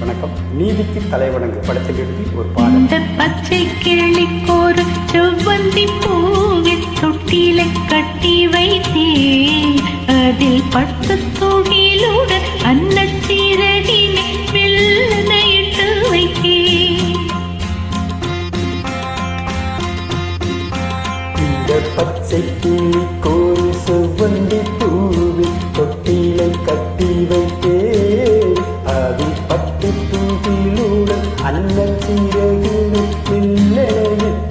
வணக்கம். நீதிக்கு தலைவணங்கு படத்திலிருந்து ஒரு பாடல். இந்த பச்சை கிளிக்கோரு செவ்வந்தி பூவில் தொட்டிலை கட்டி வைத்தேன் அதில் பட்டு தொழிலுடன் அன்னச்சீரகினை வெள்ளனையிட்டு வைத்தேன் இந்த பச்சை கிளி Amen.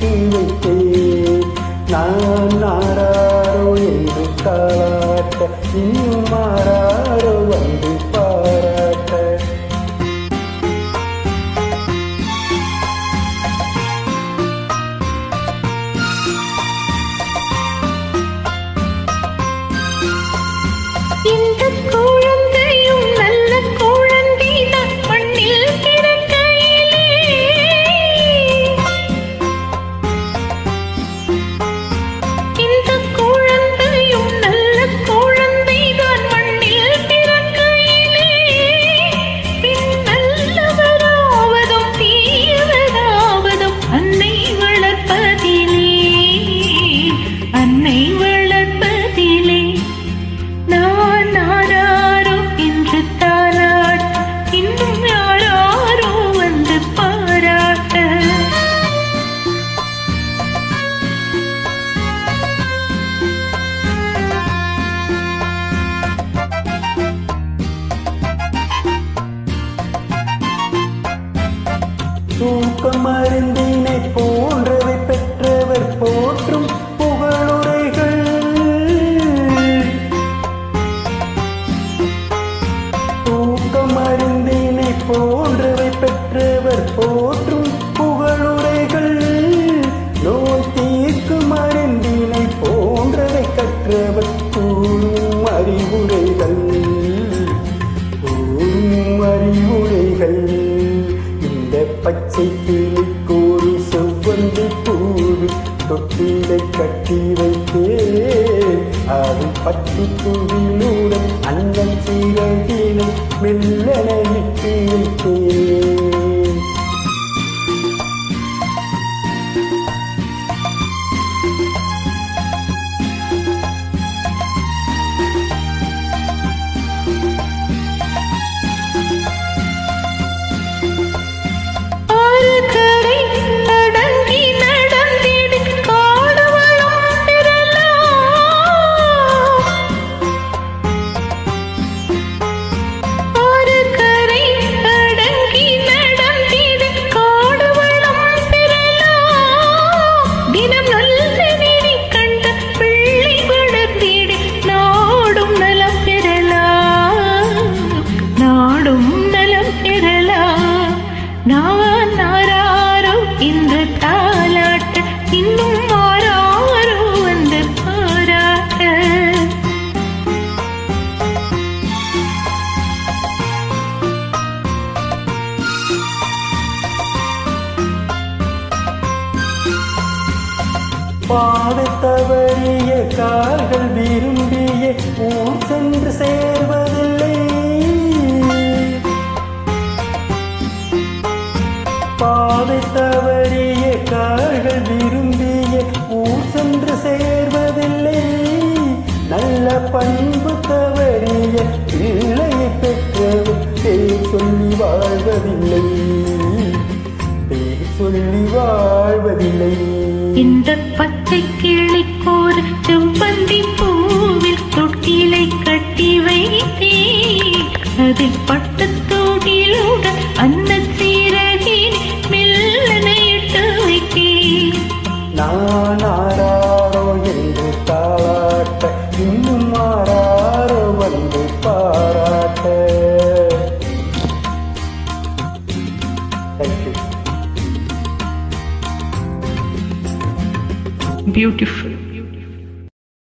தூக்கம் தொட்டிலை கட்டி வைத்தேன் அது பட்டு துவிலுடன் அண்ணன் சீரகினை மெல்லனை விட்டு வைத்தேன். பாட தவறிய கால்கள் விரும்பிய ஊர் சென்று சேர்வதில்லை. பாதை தவறிய கால்கள் விரும்பிய ஊர் சென்று சேர்வதில்லை. நல்ல பண்பு தவறிய பிள்ளையை பெற்றவர் பேர் சொல்லி வாழ்வதில்லை. பேர் சொல்லி வாழ்வதில்லை. இந்த பச்சை கிளிக்கோர் செவ்வந்தி பூவில் தொட்டிலை கட்டி வைத்தே. அதில் பட்டு தொடிலுடன் அந்த சீரகின் மெல்ல நைட்டு வைத்தே. நானா beautiful.